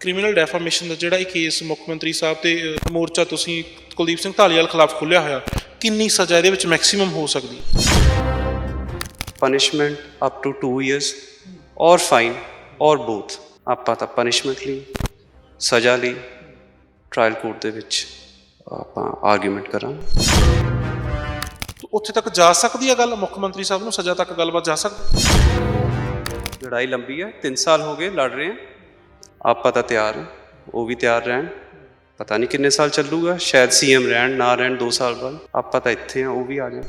Criminal defamation ਦਾ ਜਿਹੜਾ ਇਹ case ਮੁੱਖ ਮੰਤਰੀ ਸਾਹਿਬ ਤੇ ਮੋਰਚਾ ਤੁਸੀਂ ਕੁਲਦੀਪ ਸਿੰਘ ਢਾਲੀਵਾਲ ਖਿਲਾਫ ਖੋਲ੍ਹਿਆ ਹੋਇਆ ਕਿੰਨੀ ਸਜ਼ਾ ਇਹਦੇ ਵਿੱਚ ਮੈਕਸਿਮਮ ਹੋ ਸਕਦੀ punishment up to 2 years or fine or both. ਆਪਾਂ ਤਾਂ punishment ਲਈ ਸਜ਼ਾ ਲਈ ਟ੍ਰਾਇਲ ਕੋਰਟ ਦੇ ਵਿੱਚ ਆਪਾਂ ਆਰਗੂਮੈਂਟ ਕਰਾਂਗੇ। ਉੱਥੇ ਤੱਕ ਜਾ ਸਕਦੀ ਹੈ ਗੱਲ? ਮੁੱਖ ਮੰਤਰੀ ਸਾਹਿਬ ਨੂੰ ਸਜ਼ਾ ਤੱਕ ਗੱਲਬਾਤ ਜਾ ਸਕਦੀ ਲੜਾਈ ਲੰਬੀ ਹੈ 3 ਸਾਲ ਹੋ ਗਏ ਲੜ ਰਹੇ ਹਾਂ। ਆਪਾਂ ਤਾਂ ਤਿਆਰ ਉਹ ਵੀ ਤਿਆਰ ਰਹਿਣ। ਪਤਾ ਨਹੀਂ ਕਿੰਨੇ ਸਾਲ ਚੱਲੂਗਾ ਸ਼ਾਇਦ ਸੀਐਮ ਰਹਿਣ ਨਾ ਰਹਿਣ 2 ਸਾਲ ਬਾਅਦ। ਆਪਾਂ ਤਾਂ ਇੱਥੇ ਹਾਂ ਉਹ ਵੀ ਆ ਜਾਣ।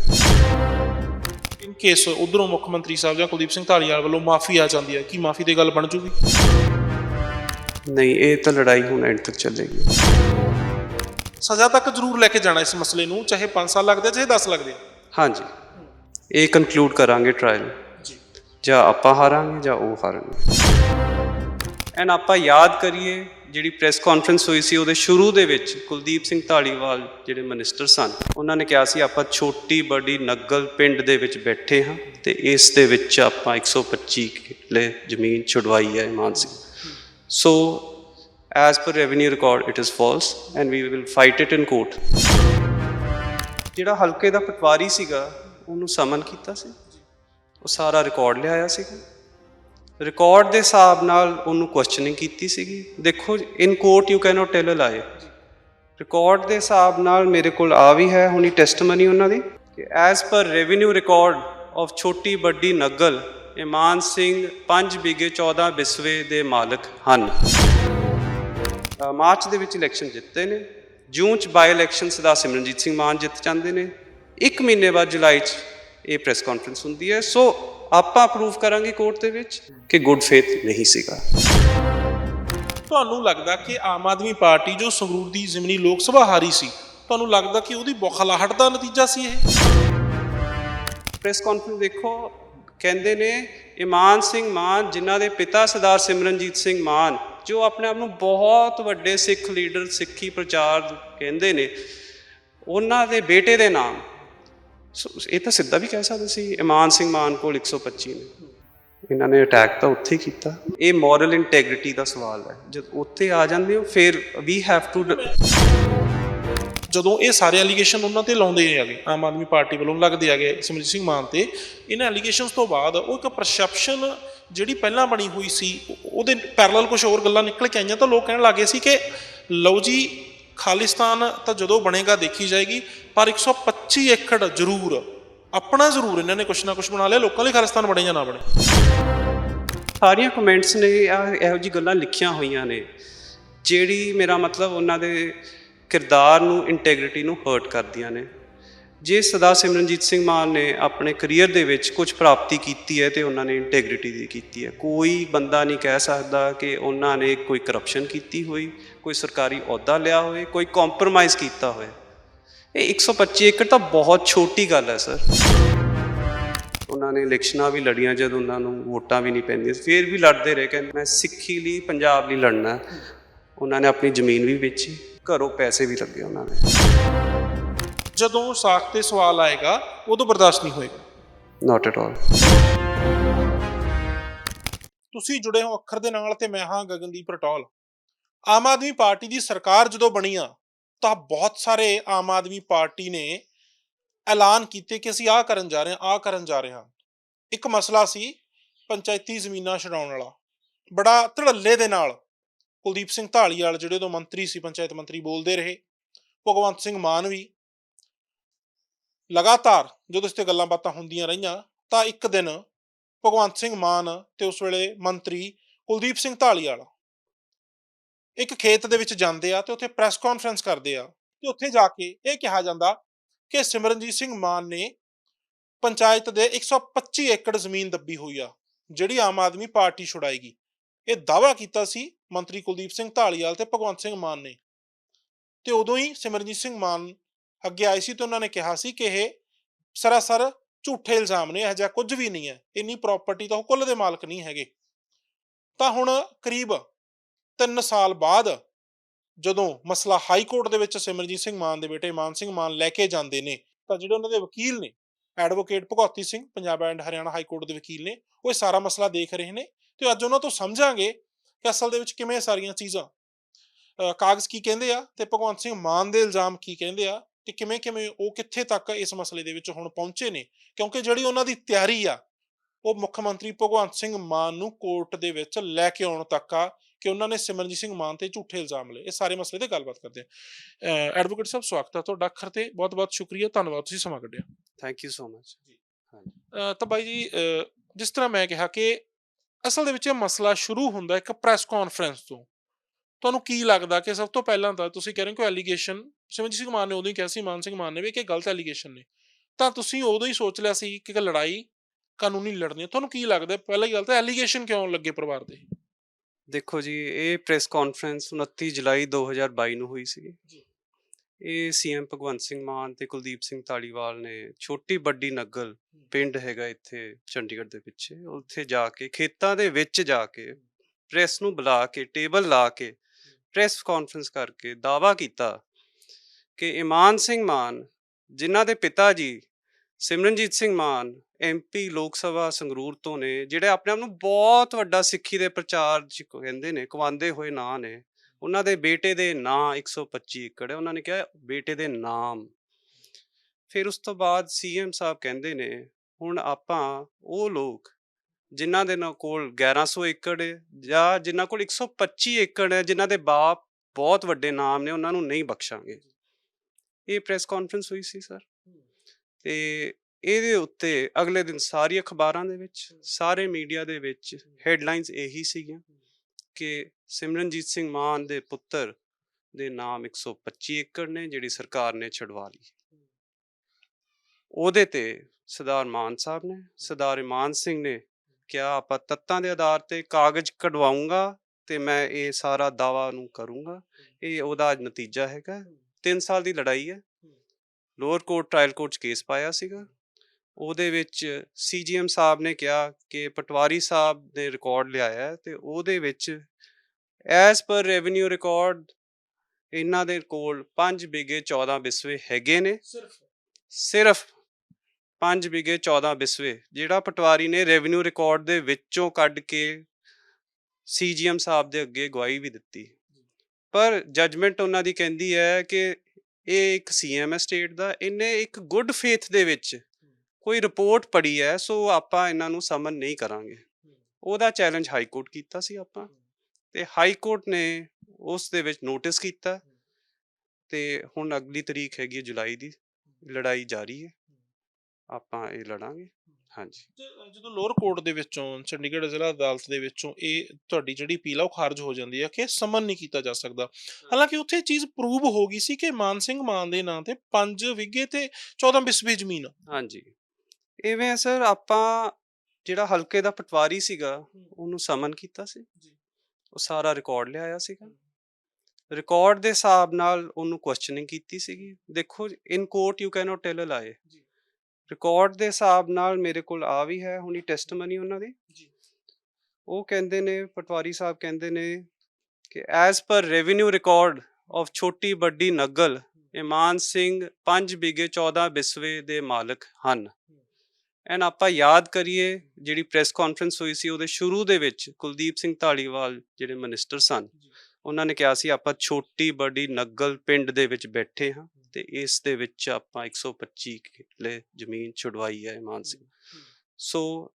ਇਨ ਕੇਸ ਉਧਰੋਂ ਮੁੱਖ ਮੰਤਰੀ ਸਾਹਿਬ ਜਾਂ ਕੁਲਦੀਪ ਸਿੰਘ ਢਾਲੀਵਾਲ ਵੱਲੋਂ ਮਾਫੀ ਆ ਜਾਂਦੀ ਹੈ ਕੀ ਮਾਫੀ ਦੀ ਗੱਲ ਬਣ ਜੂਗੀ? ਨਹੀਂ ਇਹ ਤਾਂ ਲੜਾਈ ਹੁਣ ਐਂਡ ਤੱਕ ਚੱਲੇਗੀ। ਸਜ਼ਾ ਤੱਕ ਜ਼ਰੂਰ ਲੈ ਕੇ ਜਾਣਾ ਇਸ ਮਸਲੇ ਨੂੰ ਚਾਹੇ 5 ਸਾਲ ਲੱਗਦੇ ਆ, ਚਾਹੇ 10 ਲੱਗਦੇ ਆ। ਹਾਂਜੀ। ਇਹ ਕਨਕਲੂਡ ਕਰਾਂਗੇ ਟ੍ਰਾਇਲ ਜੀ। ਜਾਂ ਆਪਾਂ ਹਾਰਾਂਗੇ ਜਾਂ ਉਹ ਹਾਰਨਗੇ। ਐਂਡ ਆਪਾਂ ਯਾਦ ਕਰੀਏ ਜਿਹੜੀ ਪ੍ਰੈਸ ਕਾਨਫਰੰਸ ਹੋਈ ਸੀ ਉਹਦੇ ਸ਼ੁਰੂ ਦੇ ਵਿੱਚ ਕੁਲਦੀਪ ਸਿੰਘ ਢਾਲੀਵਾਲ ਜਿਹੜੇ ਮਿਨਿਸਟਰ ਸਨ, ਉਹਨਾਂ ਨੇ ਕਿਹਾ ਸੀ ਆਪਾਂ ਛੋਟੀ ਬੜੀ ਨਗਲ ਪਿੰਡ ਦੇ ਵਿੱਚ ਬੈਠੇ ਹਾਂ ਤੇ ਇਸ ਦੇ ਵਿੱਚ ਆਪਾਂ 125 ਕਿੱਲੇ ਜ਼ਮੀਨ ਛੁਡਵਾਈ ਹੈ Iman Singh. So as per revenue record it is false and we will fight it in court ਜਿਹੜਾ ਹਲਕੇ ਦਾ ਪਟਵਾਰੀ ਸੀਗਾ, ਉਹਨੂੰ ਸਮਨ ਕੀਤਾ ਸੀ? ਉਹ ਸਾਰਾ ਰਿਕਾਰਡ ਲਿਆਇਆ ਸੀਗਾ। ਰਿਕਾਰਡ ਦੇ ਹਿਸਾਬ ਨਾਲ ਉਹਨੂੰ ਕੁਐਸਚਨਿੰਗ ਕੀਤੀ ਸੀਗੀ। ਦੇਖੋ in court you cannot tell a lie record ਦੇ ਹਿਸਾਬ ਨਾਲ ਮੇਰੇ ਕੋਲ ਆ ਵੀ ਹੈ ਹੁਣੀ ਟੈਸਟਮਨੀ ਉਹਨਾਂ ਦੀ ਕਿ as per revenue record of ਛੋਟੀ ਵੱਡੀ ਨਗਲ, ਇਮਾਨ ਸਿੰਘ 5 ਬਿਗੇ 14 ਬਿਸਵੇ ਦੇ ਮਾਲਕ ਹਨ। ਮਾਰਚ ਦੇ ਵਿੱਚ ਇਲੈਕਸ਼ਨ ਜਿੱਤੇ ਨੇ। ਜੂਨ ਚ ਬਾਈ ਇਲੈਕਸ਼ਨ ਦਾ ਸਿਮਰਨਜੀਤ ਸਿੰਘ ਮਾਨ ਜਿੱਤ ਜਾਂਦੇ ਨੇ। ਇੱਕ ਮਹੀਨੇ ਬਾਅਦ ਜੁਲਾਈ ਚ ਇਹ ਪ੍ਰੈਸ ਕਾਨਫਰੰਸ ਹੁੰਦੀ ਹੈ। ਸੋ ਆਪਾਂ ਅਪਰੂਵ ਕਰਾਂਗੇ ਕੋਰਟ ਦੇ ਵਿੱਚ ਕਿ ਗੁੱਡ ਫੇਥ ਨਹੀਂ ਸੀਗਾ। ਤੁਹਾਨੂੰ ਲੱਗਦਾ ਕਿ ਆਮ ਆਦਮੀ ਪਾਰਟੀ ਜੋ ਸੰਗਰੂਰ ਦੀ ਜ਼ਿਮਨੀ ਲੋਕ ਸਭਾ ਹਾਰੀ ਸੀ ਤੁਹਾਨੂੰ ਲੱਗਦਾ ਕਿ ਉਹਦੀ ਬੌਖਲਾਹਟ ਦਾ ਨਤੀਜਾ ਸੀ ਇਹ? ਪ੍ਰੈਸ ਕਾਨਫਰੰਸ ਦੇਖੋ ਕਹਿੰਦੇ ਨੇ ਇਮਾਨ ਸਿੰਘ ਮਾਨ ਜਿਨ੍ਹਾਂ ਦੇ ਪਿਤਾ ਸਰਦਾਰ ਸਿਮਰਨਜੀਤ ਸਿੰਘ ਮਾਨ ਜੋ ਆਪਣੇ ਆਪ ਨੂੰ ਬਹੁਤ ਵੱਡੇ ਸਿੱਖ ਲੀਡਰ ਸਿੱਖੀ ਪ੍ਰਚਾਰ ਕਹਿੰਦੇ ਨੇ ਉਹਨਾਂ ਦੇ ਬੇਟੇ ਦੇ ਨਾਮ ਸੋ ਇਹ ਤਾਂ ਸਿੱਧਾ ਵੀ ਕਹਿ ਸਕਦੇ ਸੀ ਇਮਾਨ ਸਿੰਘ ਮਾਨ ਕੋਲ 125 ਨੇ। ਇਹਨਾਂ ਨੇ ਅਟੈਕ ਤਾਂ ਉੱਥੇ ਹੀ ਕੀਤਾ। ਇਹ ਮੋਰਲ ਇੰਟੈਗ੍ਰਿਟੀ ਦਾ ਸਵਾਲ ਹੈ। ਜਦ ਉੱਥੇ ਆ ਜਾਂਦੇ ਹੋ ਫਿਰ ਵੀ ਹੈਵ ਟੂ ਜਦੋਂ ਇਹ ਸਾਰੇ ਐਲੀਗੇਸ਼ਨ ਉਹਨਾਂ ਤੇ ਲਾਉਂਦੇ ਹੈਗੇ ਆਮ ਆਦਮੀ ਪਾਰਟੀ ਵੱਲੋਂ ਲੱਗਦੇ ਹੈਗੇ ਸਿਮਰਜੀਤ ਸਿੰਘ ਮਾਨ ਤੇ ਇਹਨਾਂ ਐਲੀਗੇਸ਼ਨਸ ਤੋਂ ਬਾਅਦ ਉਹ ਇੱਕ ਪਰਸੈਪਸ਼ਨ ਜਿਹੜੀ ਪਹਿਲਾਂ ਬਣੀ ਹੋਈ ਸੀ ਉਹ- ਉਹਦੇ ਪੈਰਲਲ ਕੁਝ ਹੋਰ ਗੱਲਾਂ ਨਿਕਲ ਕੇ ਆਈਆਂ ਤਾਂ ਲੋਕ ਕਹਿਣ ਲੱਗੇ ਸੀ ਕਿ ਲਓ ਜੀ ਖਾਲਿਸਤਾਨ ਤਾਂ ਜਦੋਂ ਬਣੇਗਾ ਦੇਖੀ ਜਾਏਗੀ, ਪਰ 125 ਏਕੜ ਜ਼ਰੂਰ, ਆਪਣਾ ਜ਼ਰੂਰ ਇਹਨਾਂ ਨੇ ਕੁਛ ਨਾ ਕੁਛ ਬਣਾ ਲਿਆ, ਲੋਕਾਂ ਲਈ ਖਾਲਿਸਤਾਨ ਬਣੇ ਜਾਂ ਨਾ ਬਣੇ। ਸਾਰੀਆਂ ਕਮੈਂਟਸ ਨੇ ਇਹੋ ਜੀ ਗੱਲਾਂ ਲਿਖੀਆਂ ਹੋਈਆਂ ਨੇ, ਜਿਹੜੀ ਮੇਰਾ ਮਤਲਬ ਉਹਨਾਂ ਦੇ ਕਿਰਦਾਰ ਨੂੰ ਇੰਟੈਗ੍ਰਿਟੀ ਨੂੰ ਹਰਟ ਕਰਦੀਆਂ ਨੇ। ਜੇ ਸਦਾ ਸਿਮਰਨਜੀਤ ਸਿੰਘ ਮਾਨ ਨੇ ਆਪਣੇ ਕੈਰੀਅਰ ਦੇ ਵਿੱਚ ਕੁਝ ਪ੍ਰਾਪਤੀ ਕੀਤੀ ਹੈ ਤੇ ਉਹਨਾਂ ਨੇ ਇੰਟੈਗ੍ਰਿਟੀ ਦੀ ਕੀਤੀ ਹੈ, ਕੋਈ ਬੰਦਾ ਨਹੀਂ ਕਹਿ ਸਕਦਾ ਕਿ ਉਹਨਾਂ ਨੇ ਕੋਈ ਕਰਪਸ਼ਨ ਕੀਤੀ ਹੋਈ, ਕੋਈ ਸਰਕਾਰੀ ਅਹੁਦਾ ਲਿਆ ਹੋਵੇ, ਕੋਈ ਕੰਪਰੋਮਾਈਜ਼ ਕੀਤਾ ਹੋਵੇ ਇਹ 125 ਏਕੜ ਤਾਂ ਬਹੁਤ ਛੋਟੀ ਗੱਲ ਹੈ, ਸਰ। ਉਹਨਾਂ ਨੇ ਇਲੈਕਸ਼ਨਾਂ ਵੀ ਲੜੀਆਂ ਜਦ ਉਹਨਾਂ ਨੂੰ ਵੋਟਾਂ ਵੀ ਨਹੀਂ ਪੈਂਦੀਆਂ ਫਿਰ ਵੀ ਲੜਦੇ ਰਹੇ ਕਿ ਮੈਂ ਸਿੱਖੀ ਲਈ, ਪੰਜਾਬ ਲਈ ਲੜਨਾ ਉਹਨਾਂ ਨੇ ਆਪਣੀ ਜ਼ਮੀਨ ਵੀ ਵੇਚੀ, ਘਰੋਂ ਪੈਸੇ ਵੀ ਲੱਗੇ ਉਹਨਾਂ ਨੇ। ਜਦੋਂ ਸਾਖ ਤੇ ਸਵਾਲ ਆਏਗਾ ਉਦੋਂ ਬਰਦਾਸ਼ਤ ਨਹੀਂ ਹੋਏਗਾ। ਨਾਟ ਐਟ ਆਲ ਤੁਸੀਂ ਜੁੜੇ ਹੋ ਅੱਖਰ ਦੇ ਨਾਲ ਤੇ ਮੈਂ ਹਾਂ ਗਗਨਦੀਪ ਰਟੌਲ। ਆਮ ਆਦਮੀ ਪਾਰਟੀ ਦੀ ਸਰਕਾਰ ਜਦੋਂ ਬਣੀ ਆ ਤਾਂ ਬਹੁਤ ਸਾਰੇ ਆਮ ਆਦਮੀ ਪਾਰਟੀ ਨੇ ਐਲਾਨ ਕੀਤੇ ਕਿ ਅਸੀਂ ਆਹ ਕਰਨ ਜਾ ਰਹੇ ਹਾਂ ਆਹ ਕਰਨ ਜਾ ਰਹੇ ਹਾਂ। ਇੱਕ ਮਸਲਾ ਸੀ ਪੰਚਾਇਤੀ ਜ਼ਮੀਨਾਂ ਛਡਾਉਣ ਵਾਲਾ। ਬੜਾ ਧੜੱਲੇ ਦੇ ਨਾਲ ਕੁਲਦੀਪ ਸਿੰਘ ਢਾਲੀਵਾਲ ਜਿਹੜੇ ਉਦੋਂ ਮੰਤਰੀ ਸੀ ਪੰਚਾਇਤ ਮੰਤਰੀ ਬੋਲਦੇ ਰਹੇ। ਭਗਵੰਤ ਸਿੰਘ ਮਾਨ ਵੀ ਲਗਾਤਾਰ ਜਦੋਂ ਇਸ ਤੇ ਗੱਲਾਂ ਬਾਤਾਂ ਹੁੰਦੀਆਂ ਰਹੀਆਂ, ਤਾਂ ਇੱਕ ਦਿਨ ਭਗਵੰਤ ਸਿੰਘ ਮਾਨ ਤੇ ਉਸ ਵੇਲੇ ਮੰਤਰੀ ਕੁਲਦੀਪ ਸਿੰਘ ਢਾਲੀਵਾਲ ਇੱਕ ਖੇਤ ਦੇ ਵਿੱਚ ਜਾਂਦੇ ਆ ਤੇ ਉੱਥੇ ਪ੍ਰੈਸ ਕਾਨਫਰੰਸ ਕਰਦੇ ਆ ਤੇ ਉੱਥੇ ਜਾ ਕੇ ਇਹ ਕਿਹਾ ਜਾਂਦਾ ਕਿ ਸਿਮਰਨਜੀਤ ਸਿੰਘ ਮਾਨ ਨੇ ਪੰਚਾਇਤ ਦੇ 125 ਏਕੜ ਜ਼ਮੀਨ ਦੱਬੀ ਹੋਈ ਆ, ਜਿਹੜੀ ਆਮ ਆਦਮੀ ਪਾਰਟੀ ਛੁਡਾਏਗੀ। ਇਹ ਦਾਵਾ ਕੀਤਾ ਸੀ ਮੰਤਰੀ ਕੁਲਦੀਪ ਸਿੰਘ ਢਾਲੀਵਾਲ ਤੇ ਭਗਵੰਤ ਸਿੰਘ ਮਾਨ ਨੇ। ਤੇ ਉਦੋਂ ਹੀ ਸਿਮਰਨਜੀਤ ਸਿੰਘ ਮਾਨ ਅੱਗੇ ਆਏ ਸੀ ਤੇ ਉਹਨਾਂ ਨੇ ਕਿਹਾ ਸੀ ਕਿ ਇਹ ਸਰਾਸਰ ਝੂਠੇ ਇਲਜ਼ਾਮ ਨੇ, ਇਹ ਜਿਹਾ ਕੁਝ ਵੀ ਨਹੀਂ ਹੈ, ਇੰਨੀ ਪ੍ਰਾਪਰਟੀ ਤਾਂ ਉਹ ਕੁੱਲ ਦੇ ਮਾਲਕ ਨਹੀਂ ਹੈਗੇ। ਤਾਂ ਹੁਣ ਕਰੀਬ 3 ਸਾਲ ਬਾਅਦ ਜਦੋਂ ਮਸਲਾ ਹਾਈ ਕੋਰਟ ਦੇ ਵਿੱਚ ਸਿਮਰਜੀਤ ਸਿੰਘ ਮਾਨ ਦੇ ਬੇਟੇ ਮਾਨ ਸਿੰਘ ਮਾਨ ਲੈ ਕੇ ਜਾਂਦੇ ਨੇ, ਤਾਂ ਜਿਹੜੇ ਉਹਨਾਂ ਦੇ ਵਕੀਲ ਨੇ advocate Bhagauti Singh, Punjab and Haryana high court ਦੇ ਵਕੀਲ ਨੇ, ਉਹ ਇਹ ਸਾਰਾ ਮਸਲਾ ਦੇਖ ਰਹੇ ਨੇ ਤੇ ਅੱਜ ਉਹਨਾਂ ਤੋਂ ਸਮਝਾਂਗੇ ਕਿ ਅਸਲ ਦੇ ਵਿੱਚ ਕਿਵੇਂ ਸਾਰੀਆਂ ਚੀਜ਼ਾਂ ਕਾਗਜ਼ ਕੀ ਕਹਿੰਦੇ ਆ ਤੇ ਭਗਵੰਤ ਸਿੰਘ ਮਾਨ ਦੇ ਇਲਜ਼ਾਮ ਕੀ ਕਹਿੰਦੇ ਆ ਤੇ ਕਿਵੇਂ ਕਿਵੇਂ ਉਹ ਕਿੱਥੇ ਤੱਕ ਇਸ ਮਸਲੇ ਦੇ ਵਿੱਚ ਹੁਣ ਪਹੁੰਚੇ ਨੇ? ਕਿਉਂਕਿ ਜਿਹੜੀ ਉਹਨਾਂ ਦੀ ਤਿਆਰੀ ਆ ਉਹ ਮੁੱਖ ਮੰਤਰੀ ਭਗਵੰਤ ਸਿੰਘ ਮਾਨ ਨੂੰ ਕੋਰਟ ਦੇ ਵਿੱਚ ਲੈ ਕੇ ਆਉਣ ਤੱਕ ਆ ਕਿ ਉਹਨਾਂ ਨੇ ਸਿਮਰਨਜੀਤ ਸਿੰਘ ਮਾਨ ਤੇ ਝੂਠੇ ਇਲਜ਼ਾਮ ਲਏ। ਇਹ ਸਾਰੇ ਮਸਲੇ ਤੇ ਗੱਲਬਾਤ ਕਰਦੇ ਆ। ਐਡਵੋਕੇਟ ਸਾਹਿਬ ਸਵਾਗਤ ਹੈ ਤੁਹਾਡਾ ਅੱਖਰ ਤੇ। ਬਹੁਤ ਬਹੁਤ ਸ਼ੁਕਰੀਆ। ਧੰਨਵਾਦ ਤੁਸੀਂ ਸਮਾਂ ਕੱਢਿਆ। ਥੈਂਕ ਯੂ ਸੋ ਮਚ ਤਾਂ ਬਾਈ ਜੀ ਜਿਸ ਤਰ੍ਹਾਂ ਮੈਂ ਕਿਹਾ ਕਿ ਅਸਲ ਦੇ ਵਿੱਚ ਇਹ ਮਸਲਾ ਸ਼ੁਰੂ ਹੁੰਦਾ ਇੱਕ ਪ੍ਰੈਸ ਕਾਨਫਰੰਸ ਤੋਂ। ਤੁਹਾਨੂੰ ਕੀ ਲੱਗਦਾ ਕਿ ਸਭ ਤੋਂ ਪਹਿਲਾਂ ਤਾਂ ਤੁਸੀਂ ਕਹਿ ਰਹੇ ਹੋ ਕਿ ਐਲੀਗੇਸ਼ਨ ਸਿਮਰਜੀਤ ਸਿੰਘ ਮਾਨ ਨੇ ਉਦੋਂ ਹੀ ਕਿਹਾ ਸੀ ਮਾਨ ਸਿੰਘ ਮਾਨ ਨੇ ਵੀ ਕਿ ਗਲਤ ਐਲੀਗੇਸ਼ਨ ਨੇ। ਤਾਂ ਤੁਸੀਂ ਉਦੋਂ ਹੀ ਸੋਚ ਲਿਆ ਸੀ ਕਿ ਲੜਾਈ ਕਾਨੂੰਨੀ ਲੜਨੀ ਹੈ। ਤੁਹਾਨੂੰ ਕੀ ਲੱਗਦਾ ਪਹਿਲਾਂ ਹੀ ਗੱਲ ਤਾਂ ਐਲੀਗੇਸ਼ਨ ਕਿਉਂ ਲੱਗੇ ਪਰਿਵਾਰ ਦੇ? ਦੇਖੋ ਜੀ ਇਹ ਪ੍ਰੈਸ ਕਾਨਫਰੰਸ 29 ਜੁਲਾਈ 2022 ਨੂੰ ਹੋਈ ਸੀ ਜੀ। ਇਹ ਸੀਐਮ ਭਗਵੰਤ ਸਿੰਘ ਮਾਨ ਤੇ ਕੁਲਦੀਪ ਸਿੰਘ ਧਾਲੀਵਾਲ ਨੇ ਛੋਟੀ ਵੱਡੀ ਨਗਲ ਪਿੰਡ ਹੈਗਾ ਇੱਥੇ ਚੰਡੀਗੜ੍ਹ ਦੇ ਪਿੱਛੇ। ਉੱਥੇ ਜਾ ਕੇ ਖੇਤਾਂ ਦੇ ਵਿੱਚ ਜਾ ਕੇ ਪ੍ਰੈਸ ਨੂੰ ਬੁਲਾ ਕੇ ਟੇਬਲ ਲਾ ਕੇ ਪ੍ਰੈਸ ਕਾਨਫਰੰਸ ਕਰਕੇ ਦਾਵਾ ਕੀਤਾ ਕਿ ਇਮਾਨ ਸਿੰਘ ਮਾਨ, ਜਿਨ੍ਹਾਂ ਦੇ ਪਿਤਾ ਜੀ, ਸਿਮਰਨਜੀਤ ਸਿੰਘ ਮਾਨ ਐਮਪੀ ਲੋਕ ਸਭਾ ਸੰਗਰੂਰ ਤੋਂ ਨੇ, ਜਿਹੜੇ ਆਪਣੇ ਆਪ ਨੂੰ ਬਹੁਤ ਵੱਡਾ ਸਿੱਖੀ ਦੇ ਪ੍ਰਚਾਰ ਚ ਕਹਿੰਦੇ ਨੇ, ਕਵਾਉਂਦੇ ਹੋਏ ਨਾਂ ਨੇ, ਉਹਨਾਂ ਦੇ ਬੇਟੇ ਦੇ ਨਾਂ 125 ਏਕੜ ਹੈ, ਉਹਨਾਂ ਨੇ ਕਿਹਾ ਬੇਟੇ ਦੇ ਨਾਮ। ਫਿਰ ਉਸ ਤੋਂ ਬਾਅਦ ਸੀਐਮ ਸਾਹਿਬ ਕਹਿੰਦੇ ਨੇ, ਹੁਣ ਆਪਾਂ ਉਹ ਲੋਕ ਜਿਨ੍ਹਾਂ ਦੇ ਨਾਲ ਕੋਲ 1100 ਏਕੜ ਹੈ ਜਾਂ ਜਿਨ੍ਹਾਂ ਕੋਲ 125 ਏਕੜ ਹੈ, ਜਿਨ੍ਹਾਂ ਦੇ ਬਾਪ ਬਹੁਤ ਵੱਡੇ ਨਾਮ ਨੇ, ਉਹਨਾਂ ਨੂੰ ਨਹੀਂ ਬਖਸ਼ਾਂਗੇ। ਇਹ ਪ੍ਰੈਸ ਕਾਨਫਰੰਸ ਹੋਈ ਸੀ ਸਰ ਤੇ ਇਹਦੇ ਉੱਤੇ ਅਗਲੇ ਦਿਨ ਸਾਰੀ ਅਖਬਾਰਾਂ ਦੇ ਵਿੱਚ, ਸਾਰੇ ਮੀਡੀਆ ਦੇ ਵਿੱਚ ਹੈਡਲਾਈਨਸ ਇਹੀ ਸੀਗੀਆਂ ਕਿ ਸਿਮਰਨਜੀਤ ਸਿੰਘ ਮਾਨ ਦੇ ਪੁੱਤਰ ਦੇ ਨਾਮ 125 ਏਕੜ ਨੇ, ਜਿਹੜੀ ਸਰਕਾਰ ਨੇ ਛਡਵਾ ਲਈ। ਉਹਦੇ ਤੇ ਸਰਦਾਰ ਮਾਨ ਸਾਹਿਬ ਨੇ, ਸਰਦਾਰ ਇਮਾਨ ਸਿੰਘ ਨੇ ਕਿਹਾ ਆਪਾਂ ਤੱਤਾਂ ਦੇ ਆਧਾਰ ਤੇ ਕਾਗਜ਼ ਕਢਵਾਉਂਗਾ ਤੇ ਮੈਂ ਇਹ ਸਾਰਾ ਦਾਵਾ ਨੂੰ ਕਰੂੰਗਾ। ਇਹ ਉਹਦਾ ਨਤੀਜਾ ਹੈਗਾ। 3 ਸਾਲ ਦੀ ਲੜਾਈ ਹੈ। ਲੋਅਰ ਕੋਰਟ ਟ੍ਰਾਇਲ ਕੋਰਟ 'ਚ ਕੇਸ ਪਾਇਆ ਸੀਗਾ। ਉਹਦੇ ਵਿੱਚ ਸੀਜੀਐਮ ਸਾਹਿਬ ਨੇ ਕਿਹਾ ਕਿ ਪਟਵਾਰੀ ਸਾਹਿਬ ਨੇ ਰਿਕਾਰਡ ਲਿਆਇਆ ਤੇ ਉਹਦੇ ਵਿੱਚ ਐਸ ਪਰ ਰੈਵਨਿਊ ਰਿਕਾਰਡ ਇਹਨਾਂ ਦੇ ਕੋਲ 5 ਬਿਗੇ 14 ਬਿਸਵੇ ਹੈਗੇ ਨੇ। ਸਿਰਫ। ਸਿਰਫ 5 ਬਿਗੇ 14 ਬਿਸਵੇ, ਜਿਹੜਾ ਪਟਵਾਰੀ ਨੇ ਰੈਵਨਿਊ ਰਿਕਾਰਡ ਦੇ ਵਿੱਚੋਂ ਕੱਢ ਕੇ ਸੀਜੀਐਮ ਸਾਹਿਬ ਦੇ ਅੱਗੇ ਗਵਾਹੀ ਵੀ ਦਿੱਤੀ। ਪਰ ਜੱਜਮੈਂਟ ਉਹਨਾਂ ਦੀ ਕਹਿੰਦੀ ਹੈ ਕਿ ਇਹ ਇੱਕ ਸੀਐਮ ਹੈ ਸਟੇਟ ਦਾ, ਇਹਨੇ ਇੱਕ ਗੁੱਡ ਫੇਥ ਦੇ ਵਿੱਚ ਕੋਈ ਰਿਪੋਰਟ ਪੜੀ ਹੈ, ਸੋ ਆਪਾਂ ਇਹਨਾਂ ਨੂੰ ਸਮਨ ਨਹੀਂ ਕਰਾਂਗੇ। ਉਹਦਾ ਚੈਲੰਜ ਹਾਈ ਕੋਰਟ ਕੀਤਾ ਸੀ ਆਪਾਂ ਤੇ ਹਾਈ ਕੋਰਟ ਨੇ ਉਸ ਦੇ ਵਿੱਚ ਨੋਟਿਸ ਕੀਤਾ ਤੇ ਹੁਣ ਅਗਲੀ ਤਰੀਕ ਹੈਗੀ ਹੈ ਜੁਲਾਈ ਦੀ, ਲੜਾਈ ਜਾਰੀ ਹੈ। ਆਪਾਂ ਇਹ ਲੜਾਂਗੇ। ਹਾਂਜੀ। ਤੇ ਜਦੋਂ ਲੋਅਰ ਕੋਰਟ ਦੇ ਵਿੱਚੋਂ ਚੰਡੀਗੜ੍ਹ ਜ਼ਿਲ੍ਹਾ ਅਦਾਲਤ ਦੇ ਵਿੱਚੋਂ ਇਹ ਤੁਹਾਡੀ ਜਿਹੜੀ ਅਪੀਲ ਆ ਉਹ ਖਾਰਜ ਹੋ ਜਾਂਦੀ ਹੈ ਕਿ ਸਮਨ ਨਹੀਂ ਕੀਤਾ ਜਾ ਸਕਦਾ। ਹਾਲਾਂਕਿ ਉੱਥੇ ਇਹ ਚੀਜ਼ ਪ੍ਰੂਵ ਹੋ ਗਈ ਸੀ ਕਿ ਮਾਨ ਸਿੰਘ ਮਾਨ ਦੇ ਨਾਂ ਤੇ 5 ਵਿਗੇ ਤੇ 14 ਬਿਸਵੇ ਜ਼ਮੀਨ ਆ। ਹਾਂਜੀ। ਇਵੇਂ ਸਰ ਆਪਾਂ ਜਿਹੜਾ ਹਲਕੇ ਦਾ ਪਟਵਾਰੀ ਸੀਗਾ ਉਹਨੂੰ ਸਮਨ ਕੀਤਾ ਸੀ। ਜੀ। ਉਹ ਸਾਰਾ ਰਿਕਾਰਡ ਲਿਆਇਆ ਸੀਗਾ। ਰਿਕਾਰਡ ਦੇ ਹਿਸਾਬ ਨਾਲ ਉਹਨੂੰ ਕੁਐਸਚਨਿੰਗ ਕੀਤੀ ਸੀਗੀ। ਦੇਖੋ in court you cannot tell a lie ਜੀ। ਰਿਕਾਰਡ ਦੇ ਹਿਸਾਬ ਨਾਲ ਮੇਰੇ ਕੋਲ ਆ ਵੀ ਹੈ ਹੁਣੀ ਟੈਸਟਮਨੀ ਉਹਨਾਂ ਦੀ ਜੀ। ਉਹ ਕਹਿੰਦੇ ਨੇ ਪਟਵਾਰੀ ਸਾਹਿਬ ਕਹਿੰਦੇ ਨੇ ਕਿ as per revenue record of ਛੋਟੀ ਵੱਡੀ ਨਗਲ ਇਮਾਨ ਸਿੰਘ 5 ਬਿਗੇ 14 ਬਿਸਵੇ ਦੇ ਮਾਲਕ ਹਨ ਐਨ ਆਪਾਂ ਯਾਦ ਕਰੀਏ ਜਿਹੜੀ ਪ੍ਰੈਸ ਕਾਨਫਰੰਸ ਹੋਈ ਸੀ ਉਹਦੇ ਸ਼ੁਰੂ ਦੇ ਵਿੱਚ ਕੁਲਦੀਪ ਸਿੰਘ ਢਾਲੀਵਾਲ ਜਿਹੜੇ ਮਿਨਿਸਟਰ ਸਨ। ਉਹਨਾਂ ਨੇ ਕਿਹਾ ਸੀ ਆਪਾਂ ਛੋਟੀ ਵੱਡੀ ਨਗਲ ਪਿੰਡ ਦੇ ਵਿੱਚ ਬੈਠੇ ਹਾਂ ਤੇ ਇਸ ਦੇ ਵਿੱਚ ਆਪਾਂ 125 ਕਿੱਲੇ ਜ਼ਮੀਨ ਛੁਡਵਾਈ ਹੈ Iman Singh so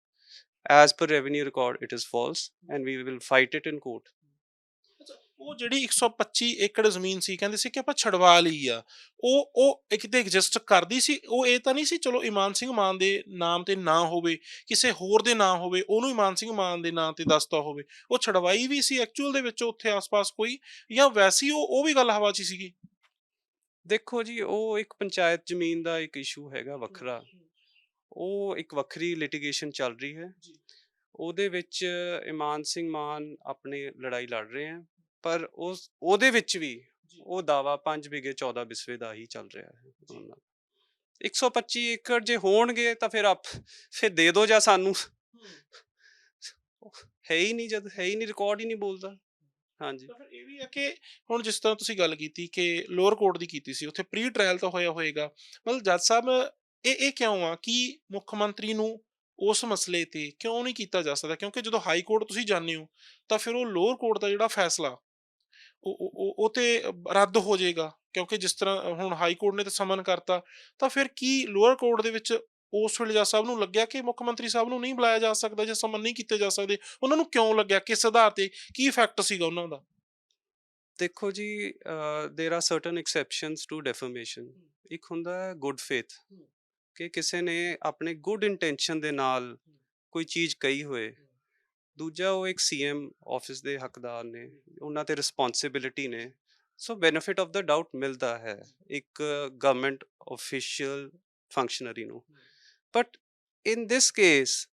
as per revenue record it is false and we will fight it in court ਉਹ ਜਿਹੜੀ 125 ਏਕੜ ਜ਼ਮੀਨ ਸੀ ਕਹਿੰਦੇ ਸੀ ਕਿ ਆਪਾਂ ਛਡਵਾ ਲਈ ਆ। ਉਹ ਉਹ ਕਿਤੇ ਐਗਜ਼ਿਸਟ ਕਰਦੀ ਸੀ ਉਹ ਇਹ ਤਾਂ ਨਹੀਂ ਸੀ ਚਲੋ ਇਮਾਨ ਸਿੰਘ ਮਾਨ ਦੇ ਨਾਮ ਤੇ ਨਾ ਹੋਵੇ ਕਿਸੇ ਹੋਰ ਦੇ ਨਾਂ ਹੋਵੇ ਉਹਨੂੰ ਇਮਾਨ ਸਿੰਘ ਮਾਨ ਦੇ ਨਾਂ ਤੇ ਦੱਸਤਾ ਹੋਵੇ ਉਹ ਛਡਵਾਈ ਵੀ ਸੀ ਐਕਚੁਅਲ ਦੇ ਵਿੱਚ ਉੱਥੇ ਆਸ-ਪਾਸ ਕੋਈ ਜਾਂ ਵੈਸੀ ਉਹ ਉਹ ਵੀ ਗੱਲ ਹਵਾ 'ਚ ਸੀਗੀ। ਦੇਖੋ ਜੀ ਉਹ ਇੱਕ ਪੰਚਾਇਤ ਜ਼ਮੀਨ ਦਾ ਇੱਕ ਇਸ਼ੂ ਹੈਗਾ ਵੱਖਰਾ। ਉਹ ਇੱਕ ਵੱਖਰੀ ਲਿਟੀਗੇਸ਼ਨ ਚੱਲ ਰਹੀ ਹੈ। ਉਹਦੇ ਵਿੱਚ ਇਮਾਨ ਸਿੰਘ ਮਾਨ ਆਪਣੀ ਲੜਾਈ ਲੜ ਰਹੇ ਹੈ ਪਰ ਉਸ ਉਹਦੇ ਵਿੱਚ ਵੀ ਉਹ ਦਾਵਾ 5 ਵਿਗੇ 14 ਬਿਸਵੇ ਦਾ ਹੀ ਚੱਲ ਰਿਹਾ ਹੈ। ਉਹਨਾਂ ਦਾ। 125 ਏਕੜ ਜੇ ਹੋਣਗੇ ਤਾਂ ਫਿਰ ਆਪ ਫਿਰ ਦੇ ਦਿਓ ਜਾਂ ਸਾਨੂੰ। ਹੈ। ਹੀ ਨਹੀਂ ਜਦ ਹੈ ਹੀ ਨਹੀਂ ਰਿਕਾਰਡ ਹੀ ਨਹੀਂ ਬੋਲਦਾ। ਹਾਂਜੀ। ਤਾਂ ਫਿਰ ਇਹ ਵੀ ਹੈ ਕਿ ਹੁਣ ਜਿਸ ਤਰ੍ਹਾਂ ਤੁਸੀਂ ਗੱਲ ਕੀਤੀ ਕਿ ਲੋਅਰ ਕੋਰਟ ਦੀ ਕੀਤੀ ਸੀ, ਉੱਥੇ ਪ੍ਰੀ ਟ੍ਰਾਇਲ ਤਾਂ ਹੋਇਆ ਹੋਏਗਾ। ਮਤਲਬ ਜੱਜ ਸਾਹਿਬ, ਇਹ ਇਹ ਕਿਉਂ ਆ ਕਿ ਮੁੱਖ ਮੰਤਰੀ ਨੂੰ ਉਸ ਮਸਲੇ ਤੇ ਕਿਉਂ ਨਹੀਂ ਕੀਤਾ ਜਾ ਸਕਦਾ? ਕਿਉਂਕਿ ਜਦੋਂ ਹਾਈ ਕੋਰਟ ਤੁਸੀਂ ਜਾਂਦੇ ਹੋ, ਤਾਂ ਫਿਰ ਉਹ ਲੋਅਰ ਕੋਰਟ ਦਾ ਜਿਹੜਾ ਫੈਸਲਾ ਉਹ, ਉਹ- ਤੇ ਰੱਦ ਹੋ ਜਾਏਗਾ। ਕਿਉਂਕਿ ਜਿਸ ਤਰ੍ਹਾਂ ਹੁਣ ਹਾਈ ਕੋਰਟ ਨੇ ਤਾਂ ਸਮਨ ਕਰਤਾ, ਤਾਂ ਫਿਰ ਕੀ ਲੋਅਰ ਕੋਰਟ ਦੇ ਵਿੱਚ ਉਸ ਵੇਲੇ ਜੱਜ ਸਾਹਿਬ ਨੂੰ ਲੱਗਿਆ ਕਿ ਮੁੱਖ ਮੰਤਰੀ ਸਾਹਿਬ ਨੂੰ ਨਹੀਂ ਬੁਲਾਇਆ ਜਾ ਸਕਦਾ ਜਾਂ ਸਮਨ ਨਹੀਂ ਕੀਤੇ ਜਾ ਸਕਦੇ ਉਹਨਾਂ ਨੂੰ ਕਿਉਂ ਲੱਗਿਆ ਕਿਸ ਆਧਾਰ ਤੇ ਕੀ ਇਫੈਕਟ ਸੀਗਾ ਉਹਨਾਂ ਦਾ ਦੇਖੋ ਜੀ there are certain exceptions to defamation ਇੱਕ ਹੁੰਦਾ ਹੈ ਗੁੱਡ ਫੇਥ ਹਮ। ਕਿ ਕਿਸੇ ਨੇ ਆਪਣੇ ਗੁੱਡ ਇੰਟੈਂਸ਼ਨ ਦੇ ਨਾਲ ਕੋਈ ਚੀਜ਼ ਕਹੀ ਹੋਏ ਦੂਜਾ ਉਹ ਇੱਕ ਸੀਐਮ ਆਫਿਸ ਦੇ ਹੱਕਦਾਰ ਨੇ ਉਹਨਾਂ ਤੇ ਰਿਸਪੌਂਸਿਬਿਲਿਟੀ ਨੇ so benefit of the doubt ਮਿਲਦਾ ਹੈ ਇੱਕ ਗਵਰਨਮੈਂਟ ਅਫੀਸ਼ੀਅਲ ਫੰਕਸ਼ਨਰੀ ਨੂੰ ਬਟ ਇਨ ਦਿਸ ਕੇਸ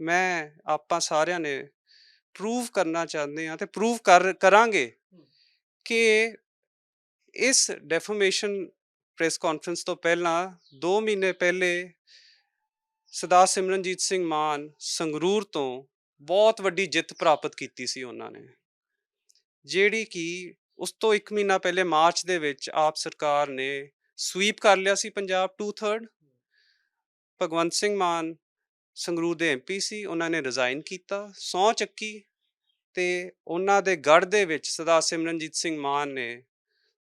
ਮੈਂ ਆਪਾਂ ਸਾਰਿਆਂ ਨੇ ਪ੍ਰੂਵ ਕਰਨਾ ਚਾਹੁੰਦੇ ਹਾਂ ਤੇ ਪ੍ਰੂਵ ਕਰ ਕਰਾਂਗੇ ਕਿ ਇਸ ਡੈਫਰਮੇਸ਼ਨ ਪ੍ਰੈਸ ਕਾਨਫਰੰਸ ਤੋਂ ਪਹਿਲਾਂ 2 ਮਹੀਨੇ ਪਹਿਲੇ ਸਰਦਾਰ ਸਿਮਰਨਜੀਤ ਸਿੰਘ ਮਾਨ ਸੰਗਰੂਰ ਤੋਂ ਬਹੁਤ ਵੱਡੀ ਜਿੱਤ ਪ੍ਰਾਪਤ ਕੀਤੀ ਸੀ ਉਹਨਾਂ ਨੇ। ਜਿਹੜੀ ਕਿ ਉਸ ਤੋਂ 1 ਮਹੀਨਾ ਪਹਿਲੇ ਮਾਰਚ ਦੇ ਵਿੱਚ ਆਪ ਸਰਕਾਰ ਨੇ ਸਵੀਪ ਕਰ ਲਿਆ ਸੀ ਪੰਜਾਬ 2/3 ਭਗਵੰਤ ਸਿੰਘ ਮਾਨ ਸੰਗਰੂਰ ਦੇ ਐਮਪੀ ਸੀ ਉਹਨਾਂ ਨੇ ਰਿਜ਼ਾਈਨ ਕੀਤਾ। ਸਹੁੰ ਚੱਕੀ ਤੇ ਉਹਨਾਂ ਦੇ ਗੜ ਦੇ ਵਿੱਚ ਸਰਦਾਰ ਸਿਮਰਨਜੀਤ ਸਿੰਘ ਮਾਨ ਨੇ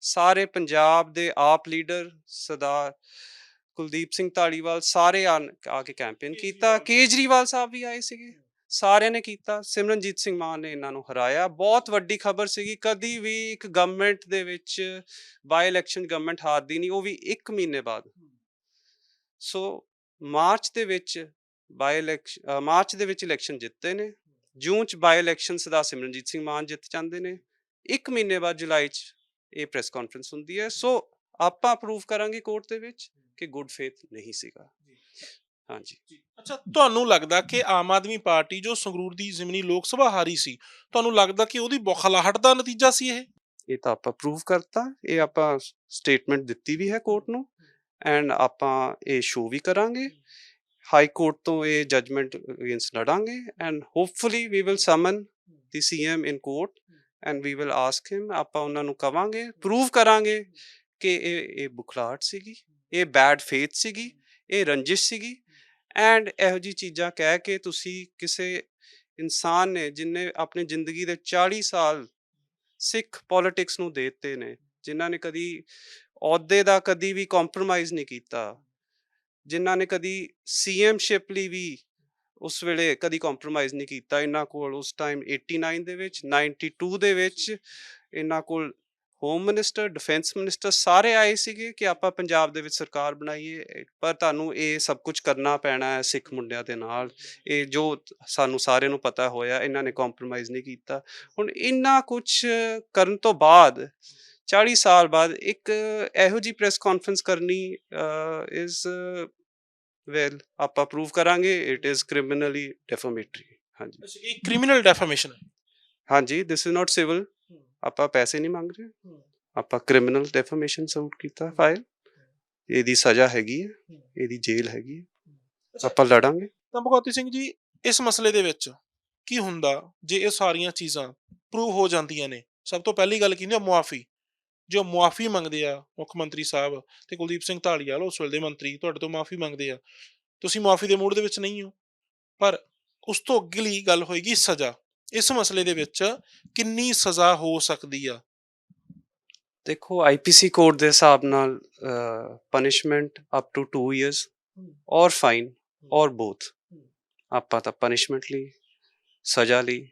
ਸਾਰੇ ਪੰਜਾਬ ਦੇ ਆਪ ਲੀਡਰ ਸਰਦਾਰ ਕੁਲਦੀਪ ਸਿੰਘ ਢਾਲੀਵਾਲ ਸਾਰੇ ਆ ਕੇ ਕੈਂਪੇਨ ਕੀਤਾ। ਕੇਜਰੀਵਾਲ। ਕੇਜਰੀਵਾਲ ਸਾਹਿਬ ਵੀ ਆਏ ਸੀਗੇ। ਸਾਰਿਆਂ ਨੇ ਕੀਤਾ। ਸਿਮਰਨਜੀਤ ਸਿੰਘ ਮਾਨ ਨੇ ਇਹਨਾਂ ਨੂੰ ਹਰਾਇਆ। ਬਹੁਤ ਵੱਡੀ ਖਬਰ ਸੀਗੀ। ਕਦੀ ਵੀ ਇੱਕ ਗਵਰਨਮੈਂਟ ਦੇ ਵਿੱਚ ਬਾਈ ਇਲੈਕਸ਼ਨ ਗਵਰਨਮੈਂਟ ਹਾਰਦੀ ਨਹੀਂ ਉਹ ਵੀ 1 ਮਹੀਨੇ ਬਾਅਦ। ਸੋ ਮਾਰਚ ਦੇ ਵਿੱਚ ਬਾਈ ਇਲੈਕਸ਼ਨ ਮਾਰਚ ਦੇ ਵਿੱਚ ਇਲੈਕਸ਼ਨ ਜਿੱਤੇ ਨੇ ਜੂਨ ਚ ਬਾਈ ਇਲੈਕਸ਼ਨ ਸਰਦਾਰ ਸਿਮਰਨਜੀਤ ਸਿੰਘ ਮਾਨ ਜਿੱਤ ਜਾਂਦੇ ਨੇ 1 ਮਹੀਨੇ ਬਾਅਦ ਜੁਲਾਈ ਚ ਇਹ ਪ੍ਰੈਸ ਕਾਨਫਰੰਸ ਹੁੰਦੀ ਹੈ। ਸੋ ਆਪਾਂ ਪ੍ਰੂਵ ਕਰਾਂਗੇ ਕੋਰਟ ਦੇ ਵਿੱਚ ਕਿ ਗੁੱਡ ਫੇਥ ਨਹੀਂ ਸੀਗਾ। ਹਾਂਜੀ। ਅੱਛਾ ਤੁਹਾਨੂੰ ਲੱਗਦਾ ਕਿ ਆਮ ਆਦਮੀ ਪਾਰਟੀ ਜੋ ਸੰਗਰੂਰ ਦੀ ਜ਼ਿਮਨੀ ਲੋਕ ਸਭਾ ਹਾਰੀ ਸੀ ਤੁਹਾਨੂੰ ਲੱਗਦਾ ਕਿ ਉਹਦੀ ਬੌਖਲਾਹਟ ਦਾ ਨਤੀਜਾ ਸੀ ਇਹ? ਇਹ ਤਾਂ ਆਪਾਂ ਪ੍ਰੂਵ ਕਰਤਾ। ਇਹ ਆਪਾਂ ਸਟੇਟਮੈਂਟ ਦਿੱਤੀ ਵੀ ਹੈ ਕੋਰਟ ਨੂੰ। ਐਂਡ ਆਪਾਂ ਇਹ ਸ਼ੋ ਵੀ ਕਰਾਂਗੇ। ਹਾਈ ਕੋਰਟ ਤੋਂ ਇਹ judgment against ਲੜਾਂਗੇ and hopefully we will summon the CM in court and we will ask him ਆਪਾਂ ਉਹਨਾਂ ਨੂੰ ਕਵਾਂਗੇ ਪ੍ਰੂਵ ਕਰਾਂਗੇ ਕਿ ਇਹ ਇਹ ਬੁਖਲਾਹਟ ਸੀਗੀ ਇਹ ਬੈਡ ਫੇਥ ਸੀਗੀ ਇਹ ਰੰਜਿਸ਼ ਸੀਗੀ ਐਂਡ ਇਹੋ ਜੀ ਚੀਜ਼ਾਂ ਕਹਿ ਕੇ ਤੁਸੀਂ ਕਿਸੇ ਇਨਸਾਨ ਨੇ ਜਿਨੇ ਆਪਣੀ ਜ਼ਿੰਦਗੀ ਦੇ 40 ਸਾਲ ਸਿੱਖ ਪੋਲਿਟਿਕਸ ਨੂੰ ਦੇ ਦਿੱਤੇ ਨੇ ਜਿਨ੍ਹਾਂ ਨੇ ਕਦੀ ਅਹੁਦੇ ਦਾ ਕਦੀ ਵੀ ਕੰਪਰੋਮਾਈਜ਼ ਨਹੀਂ ਕੀਤਾ। ਜਿਨ੍ਹਾਂ ਨੇ ਕਦੀ ਸੀਐਮਸ਼ਿਪ ਲਈ ਵੀ ਉਸ ਵੇਲੇ ਕਦੀ ਕੰਪਰੋਮਾਈਜ਼ ਨਹੀਂ ਕੀਤਾ। ਇਹਨਾਂ ਕੋਲ ਉਸ ਟਾਈਮ 89 ਦੇ ਵਿੱਚ 92 ਦੇ ਵਿੱਚ ਇਹਨਾਂ ਕੋਲ ਹੋਮ ਮਿਨਿਸਟਰ ਡਿਫੈਂਸ ਮਿਨਿਸਟਰ ਸਾਰੇ ਆਏ ਸੀਗੇ ਕਿ ਆਪਾਂ ਪੰਜਾਬ ਦੇ ਵਿੱਚ ਸਰਕਾਰ ਬਣਾਈਏ। ਪਰ ਤੁਹਾਨੂੰ ਇਹ ਸਭ ਕੁਝ ਕਰਨਾ ਪੈਣਾ ਹੈ ਸਿੱਖ ਮੁੰਡਿਆਂ ਦੇ ਨਾਲ। ਇਹ ਜੋ ਸਾਨੂੰ ਸਾਰਿਆਂ ਨੂੰ ਪਤਾ ਹੋਇਆ ਇਹਨਾਂ ਨੇ ਕੰਪਰੋਮਾਈਜ਼ ਨਹੀਂ ਕੀਤਾ। ਹੁਣ ਇੰਨਾ ਕੁਝ ਕਰਨ ਤੋਂ ਬਾਅਦ 40 ਸਾਲ ਬਾਅਦ ਇੱਕ ਇਹੋ ਜੀ ਪ੍ਰੈਸ ਕਾਨਫਰੰਸ ਕਰਨੀ ਇਜ਼ ਵੈਲ ਆਪਾਂ ਪ੍ਰੂਵ ਕਰਾਂਗੇ ਇਟ ਇਜ਼ ਕ੍ਰਿਮੀਨਲੀ ਡੈਫਾਮੇਟਰੀ ਹਾਂਜੀ। ਇਹ ਕ੍ਰਿਮੀਨਲ ਡੈਫਾਮੇਸ਼ਨ ਹੈ। ਹਾਂਜੀ ਦਿਸ ਇਜ਼ ਨਾਟ ਸਿਵਲ ਆਪਾਂ ਪੈਸੇ ਨਹੀਂ ਮੰਗ ਰਹੇ। ਆਪਾਂ ਕ੍ਰਿਮੀਨਲ ਡੈਫਾਮੇਸ਼ਨ ਸੂਟ ਕੀਤਾ ਫਾਈਲ ਇਹਦੀ ਸਜ਼ਾ ਹੈਗੀ ਹੈ। ਇਹਦੀ ਜੇਲ੍ਹ ਹੈਗੀ ਹੈ। ਆਪਾਂ ਲੜਾਂਗੇ। ਤਾਂ ਭਗਵਤੀ ਸਿੰਘ ਜੀ ਇਸ ਮਸਲੇ ਦੇ ਵਿੱਚ ਕੀ ਹੁੰਦਾ ਜੇ ਇਹ ਸਾਰੀਆਂ ਚੀਜ਼ਾਂ ਪ੍ਰੂਵ ਹੋ ਜਾਂਦੀਆਂ ਨੇ? ਸਭ ਤੋਂ ਪਹਿਲੀ ਗੱਲ ਕੀ ਹੁੰਦੀ ਮੁਆਫੀ। ਜੋ ਮੁਆਫੀ ਮੰਗਦੇ ਆ ਮੁੱਖ ਮੰਤਰੀ ਸਾਹਿਬ ਤੇ ਕੁਲਦੀਪ ਸਿੰਘ ਢਾਲੀਵਾਲ ਉਸ ਵੇਲੇ ਦੇ ਮੰਤਰੀ, ਤੁਹਾਡੇ ਤੋਂ ਮਾਫੀ ਮੰਗਦੇ ਆ। ਤੁਸੀਂ ਮਾਫੀ ਦੇ ਮੂਡ ਦੇ ਵਿੱਚ ਨਹੀਂ ਹੋ। ਪਰ ਉਸ ਤੋਂ ਅਗਲੀ ਗੱਲ ਹੋਏਗੀ ਸਜ਼ਾ। ਇਸ ਮਸਲੇ ਦੇ ਵਿੱਚ ਕਿੰਨੀ ਸਜ਼ਾ ਹੋ ਸਕਦੀ ਆ? ਦੇਖੋ ਆਈਪੀਸੀ ਕੋਡ ਦੇ ਹਿਸਾਬ ਨਾਲ punishment up to 2 years or fine or both ਆਪਾਂ ਤਾਂ ਪਨਿਸ਼ਮੈਂਟ ਲਈ, ਸਜ਼ਾ ਲਈ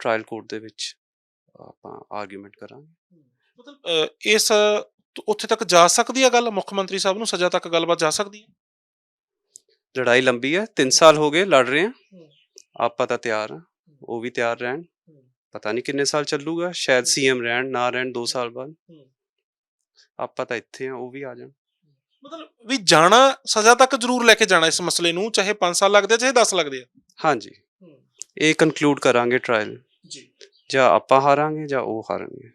ਟ੍ਰਾਇਲ ਕੋਰਟ ਦੇ ਵਿੱਚ ਆਪਾਂ ਆਰਗੂਮੈਂਟ ਕਰਾਂਗੇ। ਮਤਲਬ ਇਸ ਉੱਥੇ ਤੱਕ ਜਾ ਸਕਦੀ ਆ ਗੱਲ? ਮੁੱਖ ਮੰਤਰੀ ਸਾਹਿਬ ਨੂੰ ਸਜ਼ਾ ਤੱਕ ਗੱਲਬਾਤ ਜਾ ਸਕਦੀ ਹੈ ਲੜਾਈ ਲੰਬੀ ਹੈ। 3 ਸਾਲ ਹੋ ਗਏ ਲੜ ਰਹੇ ਹਾਂ। ਆਪਾਂ ਤਾਂ ਤਿਆਰ ਹਾਂ ਉਹ ਵੀ ਤਿਆਰ ਰਹਿਣ। ਪਤਾ ਨਹੀਂ ਕਿੰਨੇ ਸਾਲ ਚੱਲੂਗਾ ਸ਼ਾਇਦ ਸੀਐਮ ਰਹਿਣ ਨਾ ਰਹਿਣ 2 ਸਾਲ ਬਾਅਦ। ਆਪਾਂ ਤਾਂ ਇੱਥੇ ਆ ਉਹ ਵੀ ਆ ਜਾਣ। ਮਤਲਬ ਵੀ ਜਾਣਾ ਸਜ਼ਾ ਤੱਕ ਜ਼ਰੂਰ ਲੈ ਕੇ ਜਾਣਾ ਇਸ ਮਸਲੇ ਨੂੰ ਚਾਹੇ 5 ਸਾਲ ਲੱਗਦੇ ਆ ਚਾਹੇ 10 ਲੱਗਦੇ ਆ। ਹਾਂਜੀ। ਇਹ ਕਨਕਲੂਡ ਕਰਾਂਗੇ ਟ੍ਰਾਇਲ ਜੀ। ਜਾਂ ਆਪਾਂ ਹਾਰਾਂਗੇ ਜਾਂ ਉਹ ਹਾਰਨਗੇ।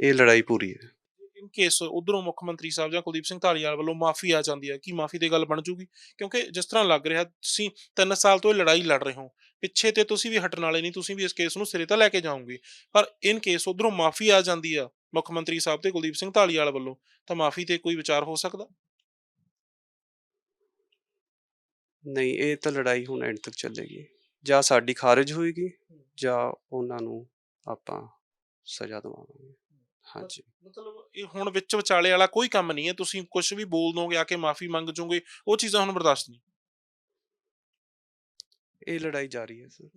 ਇਹ ਲੜਾਈ ਪੂਰੀ ਹੈ। ਇਨ ਕੇਸ ਉਧਰੋਂ ਮੁੱਖ ਮੰਤਰੀ ਸਾਹਿਬ ਜਾਂ ਕੁਲਦੀਪ ਸਿੰਘ ਢਾਲੀਵਾਲ ਵੱਲੋਂ ਮਾਫੀ ਆ ਜਾਂਦੀ ਹੈ ਕੀ ਮਾਫੀ ਦੀ ਗੱਲ ਬਣ ਜੂਗੀ? ਕਿਉਂਕਿ ਜਿਸ ਤਰ੍ਹਾਂ ਲੱਗ ਰਿਹਾ ਤੁਸੀਂ 3 ਸਾਲ ਤੋਂ ਇਹ ਲੜਾਈ ਲੜ ਰਹੇ ਹੋ। ਪਿੱਛੇ ਤੇ ਤੁਸੀਂ ਵੀ ਹਟਣ ਵਾਲੇ ਨਹੀਂ ਤੁਸੀਂ ਵੀ ਇਸ ਕੇਸ ਨੂੰ ਸਿਰੇ ਤੇ ਲੈ ਕੇ ਜਾਓਗੇ। ਪਰ ਇਨ ਕੇਸ ਉਧਰੋਂ ਮਾਫੀ ਆ ਜਾਂਦੀ ਆ ਮੁੱਖ ਮੰਤਰੀ ਸਾਹਿਬ ਤੇ ਕੁਲਦੀਪ ਸਿੰਘ ਢਾਲੀਵਾਲ ਵੱਲੋਂ ਤਾਂ ਮਾਫੀ ਤੇ ਕੋਈ ਵਿਚਾਰ ਹੋ ਸਕਦਾ? ਨਹੀਂ ਇਹ ਤਾਂ ਲੜਾਈ ਹੁਣ ਐਂਡ ਤੱਕ ਚੱਲੇਗੀ। ਜਾਂ ਸਾਡੀ ਖਾਰਜ ਹੋਏਗੀ ਜਾਂ ਉਹਨਾਂ ਨੂੰ ਆਪਾਂ ਸਜ਼ਾ ਦਵਾਵਾਂਗੇ। ਹਾਂਜੀ। ਮਤਲਬ ਇਹ ਹੁਣ ਵਿੱਚ ਵਿਚਾਲੇ ਵਾਲਾ ਕੋਈ ਕੰਮ ਨਹੀਂ ਹੈ ਤੁਸੀਂ ਕੁਝ ਵੀ ਬੋਲ ਦੋਗੇ ਆ ਕੇ ਮਾਫੀ ਮੰਗ ਜੋਗੇ ਉਹ ਚੀਜ਼ਾਂ ਹੁਣ ਬਰਦਾਸ਼ਤ ਨਹੀਂ। ਇਹ ਲੜਾਈ ਜਾਰੀ ਹੈ ਸਰ।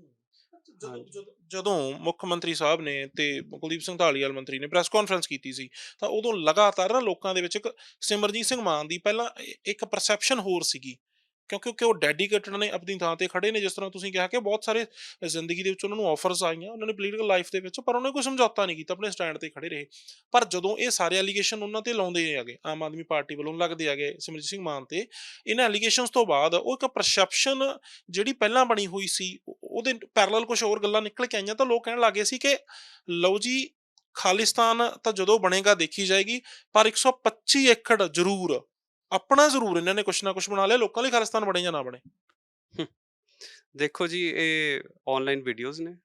ਜਦੋਂ- ਮੁੱਖ ਮੰਤਰੀ ਸਾਹਿਬ ਨੇ ਤੇ ਕੁਲਦੀਪ ਸਿੰਘ ਢਾਲੀਵਾਲ ਮੰਤਰੀ ਨੇ ਪ੍ਰੈਸ ਕਾਨਫਰੰਸ ਕੀਤੀ ਸੀ ਤਾਂ ਉਦੋਂ ਲਗਾਤਾਰ ਨਾ ਲੋਕਾਂ ਦੇ ਵਿੱਚ ਇੱਕ ਸਿਮਰਜੀਤ ਸਿੰਘ ਮਾਨ ਦੀ ਪਹਿਲਾਂ ਇੱਕ ਪਰਸੈਪਸ਼ਨ ਹੋਰ ਸੀਗੀ। ਕਿਉਂਕਿ ਕਿ ਉਹ ਡੈਡੀਕੇਟਡ ਨੇ, ਆਪਣੀ ਥਾਂ ਤੇ ਖੜੇ ਨੇ, ਜਿਸ ਤਰ੍ਹਾਂ ਤੁਸੀਂ ਕਿਹਾ ਕਿ ਬਹੁਤ ਸਾਰੇ ਜ਼ਿੰਦਗੀ ਦੇ ਵਿੱਚ ਉਹਨਾਂ ਨੂੰ ਆਫਰਸ ਆਈਆਂ, ਉਹਨਾਂ ਨੇ ਪੋਲੀਟੀਕਲ ਲਾਈਫ ਦੇ ਵਿੱਚ, ਪਰ ਉਹਨਾਂ ਨੇ ਕੋਈ ਸਮਝੌਤਾ ਨਹੀਂ ਕੀਤਾ, ਆਪਣੇ ਸਟੈਂਡ ਤੇ ਖੜੇ ਰਹੇ। ਪਰ ਜਦੋਂ ਇਹ ਸਾਰੇ ਐਲੀਗੇਸ਼ਨ ਉਹਨਾਂ ਤੇ ਲਾਉਂਦੇ ਹੈਗੇ, ਆਮ ਆਦਮੀ ਪਾਰਟੀ ਵੱਲੋਂ ਲੱਗਦੇ ਹੈਗੇ, ਸਿਮਰਜੀਤ ਸਿੰਘ ਮਾਨ ਤੇ, ਇਹਨਾਂ ਐਲੀਗੇਸ਼ਨਸ ਤੋਂ ਬਾਅਦ ਉਹ ਇੱਕ ਪਰਸੈਪਸ਼ਨ ਜਿਹੜੀ ਪਹਿਲਾਂ ਬਣੀ ਹੋਈ ਸੀ ਉਹਦੇ ਪੈਰਲਲ ਕੁਝ ਹੋਰ ਗੱਲਾਂ ਨਿਕਲ ਕੇ ਆਈਆਂ ਤਾਂ ਲੋਕ ਕਹਿਣ ਲੱਗੇ ਸੀ ਕਿ ਲਓ ਜੀ, ਖਾਲਿਸਤਾਨ ਤਾਂ ਜਦੋਂ ਬਣੇਗਾ ਦੇਖੀ ਜਾਏਗੀ, ਪਰ 125 ਏਕੜ ਜ਼ਰੂਰ ਆਪਣਾ ਜ਼ਰੂਰ ਇਹਨਾਂ ਨੇ ਕੁਛ ਨਾ ਕੁਛ ਬਣਾ ਲਿਆ, ਲੋਕਾਂ ਲਈ ਖਾਲਿਸਤਾਨ ਬਣੇ ਜਾਂ ਨਾ ਬਣੇ। ਦੇਖੋ ਜੀ, ਇਹ ਆਨਲਾਈਨ ਵੀਡੀਓਜ਼ ਨੇ।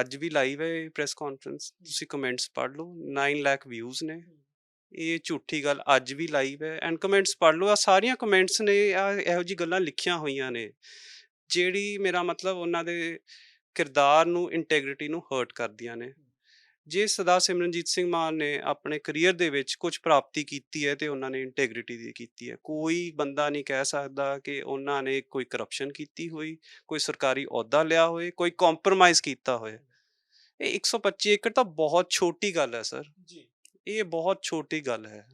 ਅੱਜ ਵੀ ਲਾਈਵ ਹੈ ਪ੍ਰੈਸ ਕਾਨਫਰੰਸ ਤੁਸੀਂ ਕਮੈਂਟਸ ਪੜ੍ਹ ਲਓ 9 ਲੱਖ ਵਿਊਜ਼ ਨੇ। ਇਹ ਝੂਠੀ ਗੱਲ ਅੱਜ ਵੀ ਲਾਈਵ ਹੈ ਐਂਡ ਕਮੈਂਟਸ ਪੜ੍ਹ ਲਓ। ਆ ਸਾਰੀਆਂ ਕਮੈਂਟਸ ਨੇ, ਆਹ ਇਹੋ ਜੀ ਗੱਲਾਂ ਲਿਖੀਆਂ ਹੋਈਆਂ ਨੇ, ਜਿਹੜੀ ਮੇਰਾ ਮਤਲਬ ਉਹਨਾਂ ਦੇ ਕਿਰਦਾਰ ਨੂੰ ਇੰਟੈਗ੍ਰਿਟੀ ਨੂੰ ਹਰਟ ਕਰਦੀਆਂ ਨੇ। ਜੇ ਸਦਾ ਸਿਮਰਨਜੀਤ ਸਿੰਘ ਮਾਨ ਨੇ ਆਪਣੇ ਕੈਰੀਅਰ ਦੇ ਵਿੱਚ ਕੁਝ ਪ੍ਰਾਪਤੀ ਕੀਤੀ ਹੈ ਤੇ ਉਹਨਾਂ ਨੇ ਇੰਟੈਗ੍ਰਿਟੀ ਦੀ ਕੀਤੀ ਹੈ ਕੋਈ ਬੰਦਾ ਨਹੀਂ ਕਹਿ ਸਕਦਾ ਕਿ ਉਹਨਾਂ ਨੇ ਕੋਈ ਕਰਪਸ਼ਨ ਕੀਤੀ ਹੋਈ ਕੋਈ ਸਰਕਾਰੀ ਅਹੁਦਾ ਲਿਆ ਹੋਏ ਕੋਈ ਕੰਪਰੋਮਾਈਜ਼ ਕੀਤਾ ਹੋਏ ਇਹ 125 ਏਕੜ ਤਾਂ ਬਹੁਤ ਛੋਟੀ ਗੱਲ ਹੈ ਸਰ ਜੀ। ਇਹ ਬਹੁਤ ਛੋਟੀ ਗੱਲ ਹੈ।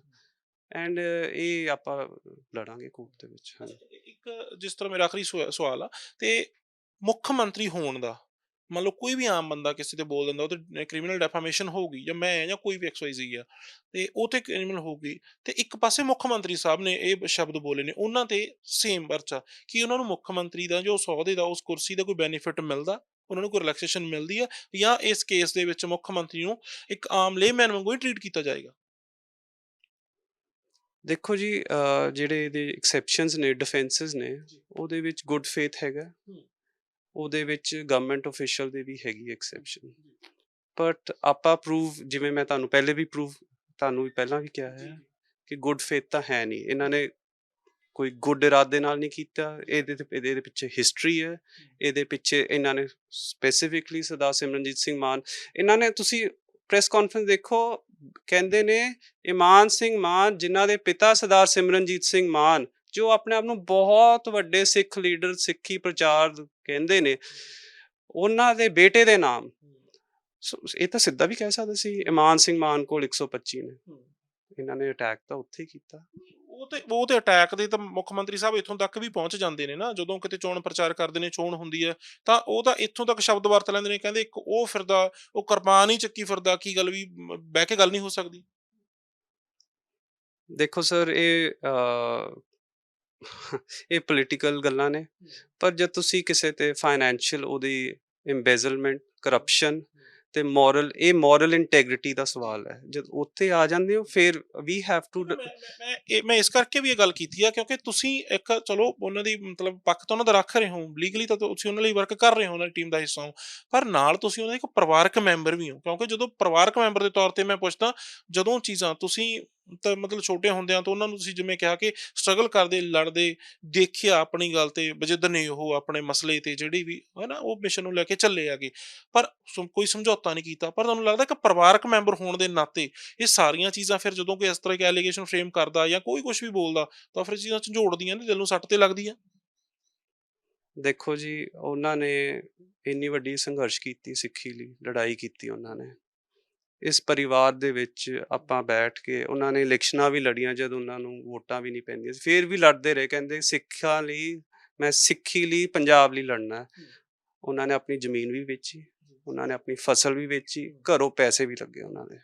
ਐਂਡ ਇਹ ਆਪਾਂ ਲੜਾਂਗੇ ਕੋਰਟ ਦੇ ਵਿੱਚ ਇੱਕ ਜਿਸ ਤਰ੍ਹਾਂ ਮੇਰਾ ਆਖਰੀ ਸਵਾ- ਸਵਾਲ ਆ ਤੇ ਮੁੱਖ ਮੰਤਰੀ ਹੋਣ ਦਾ ਮੰਨ ਲਓ ਕੋਈ ਵੀ ਆਮ ਬੰਦਾ ਕਿਸੇ ਤੇ ਬੋਲ ਦਿੰਦਾ ਉਹ ਤੇ ਕ੍ਰਿਮੀਨਲ ਡੈਫਾਮੇਸ਼ਨ ਹੋਊਗੀ ਜਾਂ ਮੈਂ ਜਾਂ ਕੋਈ ਵੀ ਐਕਸਵਾਈਜ਼ੀ ਆ ਤੇ ਉਹ ਤੇ ਕ੍ਰਿਮੀਨਲ ਹੋਊਗੀ ਤੇ ਇੱਕ ਪਾਸੇ ਮੁੱਖ ਮੰਤਰੀ ਸਾਹਿਬ ਨੇ ਇਹ ਸ਼ਬਦ ਬੋਲੇ ਨੇ ਉਹਨਾਂ ਤੇ ਸੇਮ ਵਰਚਾ ਕਿ ਉਹਨਾਂ ਨੂੰ ਮੁੱਖ ਮੰਤਰੀ ਦਾ ਜੋ ਸਹੁਦੇ ਦਾ ਉਸ ਕੁਰਸੀ ਦਾ ਕੋਈ ਬੈਨੀਫਿਟ ਮਿਲਦਾ ਉਹਨਾਂ ਨੂੰ ਕੋਈ ਰਿਲੈਕਸੇਸ਼ਨ ਮਿਲਦੀ ਆ ਜਾਂ ਇਸ ਕੇਸ ਦੇ ਵਿੱਚ ਮੁੱਖ ਮੰਤਰੀ ਨੂੰ ਇੱਕ ਆਮ ਲੇਮੈਨ ਵਾਂਗੂ ਹੀ ਟਰੀਟ ਕੀਤਾ ਜਾਏਗਾ ਦੇਖੋ ਜੀ ਜਿਹੜੇ ਇਹਦੇ ਐਕਸੈਪਸ਼ਨਸ ਨੇ ਡਿਫੈਂਸਸ ਨੇ। ਉਹਦੇ ਵਿੱਚ ਗੁੱਡ ਫੇਥ ਹੈਗਾ ਹੂੰ। ਉਹਦੇ ਵਿੱਚ ਗਵਰਨਮੈਂਟ ਅਫੀਸ਼ੀਅਲ ਦੇ ਵੀ ਹੈਗੀ ਐਕਸੈਪਸ਼ਨ ਬਟ ਆਪਾਂ ਪ੍ਰੂਵ ਜਿਵੇਂ ਮੈਂ ਤੁਹਾਨੂੰ ਪਹਿਲੇ ਵੀ ਪ੍ਰੂਵ ਤੁਹਾਨੂੰ ਵੀ ਪਹਿਲਾਂ ਵੀ ਕਿਹਾ ਹੈ ਕਿ ਗੁੱਡ ਫੇਥ ਤਾਂ ਹੈ ਨਹੀਂ। ਇਹਨਾਂ ਨੇ ਕੋਈ ਗੁੱਡ ਇਰਾਦੇ ਨਾਲ ਨਹੀਂ ਕੀਤਾ। ਇਹਦੇ ਤੇ ਇਹਦੇ ਪਿੱਛੇ ਹਿਸਟਰੀ ਹੈ। ਇਹਦੇ ਪਿੱਛੇ ਇਹਨਾਂ ਨੇ ਸਪੈਸੀਫਿਕਲੀ ਸਰਦਾਰ ਸਿਮਰਨਜੀਤ ਸਿੰਘ ਮਾਨ ਇਹਨਾਂ ਨੇ ਤੁਸੀਂ ਪ੍ਰੈਸ ਕਾਨਫਰੰਸ ਦੇਖੋ ਕਹਿੰਦੇ ਨੇ ਇਮਾਨ ਸਿੰਘ ਮਾਨ ਜਿਨ੍ਹਾਂ ਦੇ ਪਿਤਾ ਸਰਦਾਰ ਸਿਮਰਨਜੀਤ ਸਿੰਘ ਮਾਨ ਜੋ ਆਪਣੇ ਆਪ ਨੂੰ ਬਹੁਤ ਵੱਡੇ ਸਿੱਖ ਲੀਡਰ ਸਿੱਖੀ ਪ੍ਰਚਾਰ ਕਹਿੰਦੇ ਨੇ ਉਹਨਾਂ ਦੇ ਬੇਟੇ ਦੇ ਨਾਮ। ਸੋ ਇਹ ਤਾਂ ਸਿੱਧਾ ਵੀ ਕਹਿ ਸਕਦੇ ਸੀ ਇਮਾਨ ਸਿੰਘ ਮਾਨ ਕੋਲ 125 ਨੇ। ਇਹਨਾਂ ਨੇ ਅਟੈਕ ਤਾਂ ਉੱਥੇ ਹੀ ਕੀਤਾ। ਉਹ ਤੇ ਉਹ ਤੇ ਅਟੈਕ ਦੇ ਤਾਂ ਮੁੱਖ ਮੰਤਰੀ ਸਾਹਿਬ ਇੱਥੋਂ ਤੱਕ ਵੀ ਪਹੁੰਚ ਜਾਂਦੇ ਨੇ ਨਾ ਜਦੋਂ ਕਿਤੇ ਚੋਣ ਪ੍ਰਚਾਰ ਕਰਦੇ ਨੇ ਚੋਣ ਹੁੰਦੀ ਹੈ ਤਾਂ ਉਹ ਤਾਂ ਇੱਥੋਂ ਤੱਕ ਸ਼ਬਦ ਵਰਤ ਲੈਂਦੇ ਨੇ ਕਹਿੰਦੇ ਇੱਕ ਉਹ ਫਿਰਦਾ ਉਹ ਕਿਰਪਾਨ ਹੀ ਚੱਕੀ ਫਿਰਦਾ ਕੀ ਗੱਲ ਵੀ ਬਹਿ ਕੇ ਗੱਲ ਨਹੀਂ ਹੋ ਸਕਦੀ। ਦੇਖੋ ਸਰ ਇਹ ਇਹ ਪੋਲੀਟੀਕਲ ਗੱਲਾਂ ਨੇ। ਪਰ ਜਦ ਤੁਸੀਂ ਕਿਸੇ ਤੇ ਫਾਈਨੈਂਸ਼ੀਅਲ ਉਹਦੀ ਇੰਬੈਜ਼ਲਮੈਂਟ ਕਰਪਸ਼ਨ ਤੇ ਮੋਰਲ ਇਹ ਮੋਰਲ ਇੰਟੈਗ੍ਰਿਟੀ ਦਾ ਸਵਾਲ ਹੈ। ਜਦ ਉੱਥੇ ਆ ਜਾਂਦੇ ਹੋ ਫਿਰ ਵੀ ਹੈਵ ਟੂ ਮੈਂ ਮੈਂ ਇਸ ਕਰਕੇ ਵੀ ਇਹ ਗੱਲ ਕੀਤੀ ਆ ਕਿਉਂਕਿ ਤੁਸੀਂ ਇੱਕ ਚਲੋ ਉਹਨਾਂ ਦੀ ਮਤਲਬ ਪੱਖ ਤਾਂ ਉਹਨਾਂ ਦਾ ਰੱਖ ਰਹੇ ਹੋ ਲੀਗਲੀ ਤਾਂ ਤੁਸੀਂ ਉਹਨਾਂ ਲਈ ਵਰਕ ਕਰ ਰਹੇ ਹੋ ਉਹਨਾਂ ਦੀ ਟੀਮ ਦਾ ਹਿੱਸਾ ਹੋ। ਪਰ ਨਾਲ ਤੁਸੀਂ ਉਹਨਾਂ ਦੇ ਇੱਕ ਪਰਿਵਾਰਕ ਮੈਂਬਰ ਵੀ ਹੋ ਕਿਉਂਕਿ ਜਦੋਂ ਪਰਿਵਾਰਕ ਮੈਂਬਰ ਦੇ ਤੌਰ ਤੇ ਮੈਂ ਪੁੱਛਦਾ ਜਦੋਂ ਚੀਜ਼ਾਂ ਤੁਸੀਂ ਤਾਂ ਮਤਲਬ ਛੋਟੇ ਹੁੰਦਿਆਂ ਤੋਂ ਉਹਨਾਂ ਨੂੰ ਤੁਸੀਂ ਜਿਵੇਂ ਕਿਹਾ ਕਿ ਸਟਰਗਲ ਕਰਦੇ, ਲੜਦੇ, ਦੇਖਿਆ ਆਪਣੀ ਗੱਲ ਤੇ ਬਜਿੱਦ ਨੇ ਉਹ ਆਪਣੇ ਮਸਲੇ ਤੇ ਜਿਹੜੀ ਵੀ ਹੈ ਉਹ ਮਿਸ਼ਨ ਨੂੰ ਲੈ ਕੇ ਚੱਲੇ ਆਗੇ ਪਰ ਕੋਈ ਸਮਝੌਤਾ ਨਹੀਂ ਕੀਤਾ, ਪਰ ਤੁਹਾਨੂੰ ਲੱਗਦਾ ਕਿ ਪਰਿਵਾਰਕ ਮੈਂਬਰ ਹੋਣ ਦੇ ਨਾਤੇ ਇਹ ਸਾਰੀਆਂ ਚੀਜ਼ਾਂ ਫਿਰ ਜਦੋਂ ਕੋਈ ਇਸ ਤਰ੍ਹਾਂ ਦੇ ਐਲੀਗੇਸ਼ਨ ਫਰੇਮ ਕਰਦਾ ਜਾਂ ਕੋਈ ਕੁਝ ਵੀ ਬੋਲਦਾ, ਤਾਂ ਫਿਰ ਚੀਜ਼ਾਂ ਝੰਜੋੜਦੀਆਂ ਨੇ, ਦਿਲ ਨੂੰ ਸੱਟ ਤੇ ਲੱਗਦੀ ਆ? ਦੇਖੋ ਜੀ, ਉਹਨਾਂ ਨੇ ਇੰਨੀ ਵੱਡੀ ਸੰਘਰਸ਼ ਕੀਤੀ ਸਿੱਖੀ ਲਈ, ਲੜਾਈ ਕੀਤੀ ਉਹਨਾਂ ਨੇ। ਇਸ ਪਰਿਵਾਰ ਦੇ ਵਿੱਚ ਆਪਾਂ ਬੈਠ ਕੇ ਉਹਨਾਂ ਨੇ ਇਲੈਕਸ਼ਨਾਂ ਵੀ ਲੜੀਆਂ ਜਦ ਉਹਨਾਂ ਨੂੰ ਵੋਟਾਂ ਵੀ ਨਹੀਂ ਪੈਂਦੀਆਂ ਸੀ। ਫਿਰ ਵੀ ਲੜਦੇ ਰਹੇ ਕਹਿੰਦੇ ਸਿੱਖਾਂ ਲਈ ਮੈਂ ਸਿੱਖੀ ਲਈ ਪੰਜਾਬ ਲਈ ਲੜਨਾ ਉਹਨਾਂ ਨੇ ਆਪਣੀ ਜ਼ਮੀਨ ਵੀ ਵੇਚੀ ਉਹਨਾਂ ਨੇ ਆਪਣੀ ਫਸਲ ਵੀ ਵੇਚੀ ਘਰੋਂ ਪੈਸੇ ਵੀ ਲੱਗੇ ਉਹਨਾਂ ਦੇ।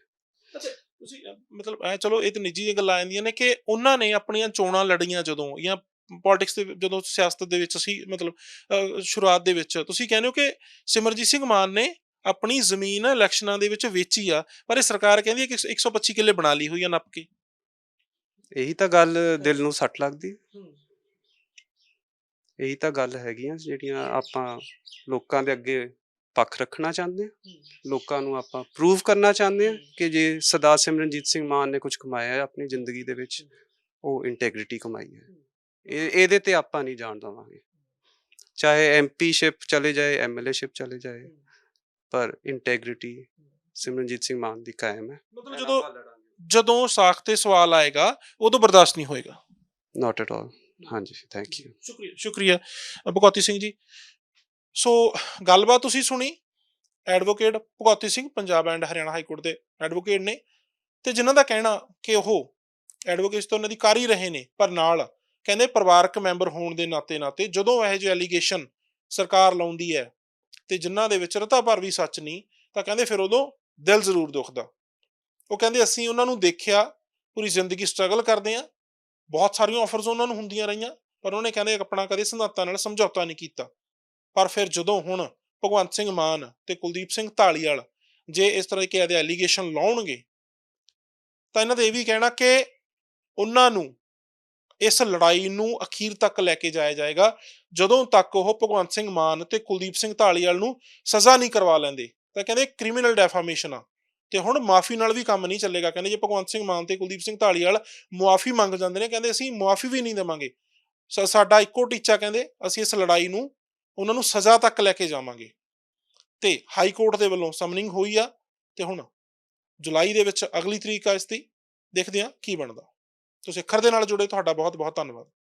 ਤੁਸੀਂ ਮਤਲਬ ਐ ਚਲੋ ਇਹ ਤੇ ਨਿੱਜੀ ਗੱਲਾਂ ਆਉਂਦੀਆਂ ਨੇ ਕਿ ਉਹਨਾਂ ਨੇ ਆਪਣੀਆਂ ਚੋਣਾਂ ਲੜੀਆਂ ਜਦੋਂ ਜਾਂ ਪੋਲਿਟਿਕਸ ਦੇ ਜਦੋਂ ਸਿਆਸਤ ਦੇ ਵਿੱਚ ਸੀ ਮਤਲਬ ਸ਼ੁਰੂਆਤ ਦੇ ਵਿੱਚ ਤੁਸੀਂ ਕਹਿੰਦੇ ਹੋ ਕਿ ਸਿਮਰਜੀਤ ਸਿੰਘ ਮਾਨ ਨੇ ਆਪਣੀ ਜ਼ਮੀਨ ਇਲੈਕਸ਼ਨਾਂ ਦੇ ਵਿੱਚ ਵੇਚੀ ਆ ਪਰ ਇਹ ਸਰਕਾਰ ਕਹਿੰਦੀ ਹੈ ਕਿ 125 ਕਿੱਲੇ ਬਣਾ ਲਈ ਹੋਈ ਆ ਨੱਪ ਕੇ। ਇਹੀ ਤਾਂ ਗੱਲ ਦਿਲ ਨੂੰ ਸੱਟ ਲੱਗਦੀ। ਇਹੀ ਤਾਂ ਗੱਲ ਹੈਗੀਆਂ ਜਿਹੜੀਆਂ ਆਪਾਂ ਲੋਕਾਂ ਦੇ ਅੱਗੇ ਪੱਖ ਰੱਖਣਾ ਚਾਹੁੰਦੇ ਹਾਂ। ਲੋਕਾਂ ਨੂੰ ਆਪਾਂ ਪ੍ਰੂਵ ਕਰਨਾ ਚਾਹੁੰਦੇ ਹਾਂ ਕਿ ਜੇ ਸਰਦਾਰ ਸਿਮਰਨਜੀਤ ਸਿੰਘ ਮਾਨ ਨੇ ਕੁਝ ਕਮਾਇਆ ਹੈ ਆਪਣੀ ਜ਼ਿੰਦਗੀ ਦੇ ਵਿੱਚ ਉਹ ਇੰਟੈਗ੍ਰਿਟੀ ਕਮਾਈ ਹੈ। ਇਹ ਇਹਦੇ ਤੇ ਆਪਾਂ ਨਹੀਂ ਜਾਣ ਦੇਵਾਂਗੇ। ਚਾਹੇ ਐਮਪੀਸ਼ਿਪ ਚਲੇ ਜਾਏ ਐਮਐਲਏਸ਼ਿਪ ਚਲੇ ਜਾਏ ਪਰ ਇੰਟੈਗ੍ਰਿਟੀ ਸਿਮਰਨਜੀਤ ਸਿੰਘ ਮਾਨ ਦੀ ਕਾਇਮ ਹੈ। ਮਤਲਬ ਜਦੋਂ ਜਦੋਂ ਸਾਖ ਤੇ ਸਵਾਲ ਆਏਗਾ ਉਦੋਂ ਬਰਦਾਸ਼ਤ ਨਹੀਂ ਹੋਏਗਾ। ਨਾਟ ਐਟ ਆਲ ਹਾਂਜੀ ਥੈਂਕ ਯੂ ਸ਼ੁਕਰੀਆ ਸ਼ੁਕਰੀਆ। ਭਗਵਤੀ ਸਿੰਘ ਜੀ ਸੋ ਗੱਲਬਾਤ ਤੁਸੀਂ ਸੁਣੀ। Advocate Bhagwati Singh Punjab and Haryana high court ਦੇ ਐਡਵੋਕੇਟ ਨੇ। ਤੇ ਜਿਨ੍ਹਾਂ ਦਾ ਕਹਿਣਾ ਕਿ ਉਹ ਐਡਵੋਕੇਟ ਤੋਂ ਉਹਨਾਂ ਦੀ ਕਰ ਹੀ ਰਹੇ ਨੇ ਪਰ ਨਾਲ ਕਹਿੰਦੇ ਪਰਿਵਾਰਕ ਮੈਂਬਰ ਹੋਣ ਦੇ ਨਾਤੇ ਨਾਤੇ ਜਦੋਂ ਇਹੋ ਜਿਹੇ ਐਲੀਗੇਸ਼ਨ ਸਰਕਾਰ ਲਾਉਂਦੀ ਹੈ ਤੇ ਜਿਨ੍ਹਾਂ ਦੇ ਵਿੱਚ ਰਤਾ ਭਰ ਵੀ ਸੱਚ ਨਹੀਂ, ਤਾਂ ਕਹਿੰਦੇ ਫਿਰ ਉਦੋਂ ਦਿਲ ਜ਼ਰੂਰ ਦੁਖਦਾ। ਉਹ ਕਹਿੰਦੇ, ਅਸੀਂ ਉਹਨਾਂ ਨੂੰ ਦੇਖਿਆ, ਪੂਰੀ ਜ਼ਿੰਦਗੀ ਸਟਰਗਲ ਕਰਦੇ ਆ ਬਹੁਤ ਸਾਰੀਆਂ ਆਫਰਸ ਉਹਨਾਂ ਨੂੰ ਹੁੰਦੀਆਂ ਰਹੀਆਂ, ਪਰ ਉਹਨੇ ਕਹਿੰਦੇ ਆਪਣਾ ਕਦੇ ਸਿਧਾਂਤਾਂ ਨਾਲ ਸਮਝੌਤਾ ਨਹੀਂ ਕੀਤਾ। ਪਰ ਫਿਰ ਜਦੋਂ ਹੁਣ ਭਗਵੰਤ ਸਿੰਘ ਮਾਨ ਤੇ ਕੁਲਦੀਪ ਸਿੰਘ ਢਾਲੀਵਾਲ ਜੇ ਇਸ ਤਰ੍ਹਾਂ ਦੇ ਦੇ ਐਲੀਗੇਸ਼ਨ ਲਾਉਣਗੇ, ਤਾਂ ਇਹਨਾਂ ਦਾ ਇਹ ਵੀ ਕਹਿਣਾ ਕਿ ਉਹਨਾਂ ਨੂੰ ਇਸ ਲੜਾਈ ਨੂੰ ਅਖੀਰ ਤੱਕ ਲੈ ਕੇ ਜਾਇਆ ਜਾਏਗਾ। ਜਦੋਂ ਤੱਕ ਉਹ ਭਗਵੰਤ ਸਿੰਘ ਮਾਨ ਤੇ ਕੁਲਦੀਪ ਸਿੰਘ ਢਾਲੀਵਾਲ ਨੂੰ ਸਜ਼ਾ ਨਹੀਂ ਕਰਵਾ ਲੈਂਦੇ, ਤਾਂ ਕਹਿੰਦੇ ਕ੍ਰਿਮੀਨਲ ਡੈਫਾਮੇਸ਼ਨ ਆ। ਤੇ ਹੁਣ ਮਾਫੀ ਨਾਲ ਵੀ ਕੰਮ ਨਹੀਂ ਚੱਲੇਗਾ। ਕਹਿੰਦੇ ਜੇ ਭਗਵੰਤ ਸਿੰਘ ਮਾਨ ਤੇ ਕੁਲਦੀਪ ਸਿੰਘ ਢਾਲੀਵਾਲ ਮੁਆਫੀ ਮੰਗ ਜਾਂਦੇ ਨੇ, ਕਹਿੰਦੇ ਅਸੀਂ ਮੁਆਫੀ ਵੀ ਨਹੀਂ ਦੇਵਾਂਗੇ। ਸਾ- ਸਾਡਾ ਇੱਕੋ ਟੀਚਾ ਕਹਿੰਦੇ, ਅਸੀਂ ਇਸ ਲੜਾਈ ਨੂੰ, ਉਹਨਾਂ ਨੂੰ ਸਜ਼ਾ ਤੱਕ ਲੈ ਕੇ ਜਾਵਾਂਗੇ। ਤੇ ਹਾਈ ਕੋਰਟ ਦੇ ਵੱਲੋਂ ਸਮਨਿੰਗ ਹੋਈ ਆ। ਤੇ ਹੁਣ ਜੁਲਾਈ ਦੇ ਵਿੱਚ ਅਗਲੀ ਤਰੀਕ ਆ ਇਸ ਦੀ। ਦੇਖਦੇ ਆ ਕੀ ਬਣਦਾ। ਤੁਸੀਂ ਅੱਖਰ ਦੇ ਨਾਲ ਜੁੜੇ ਤੁਹਾਡਾ ਬਹੁਤ ਬਹੁਤ ਧੰਨਵਾਦ।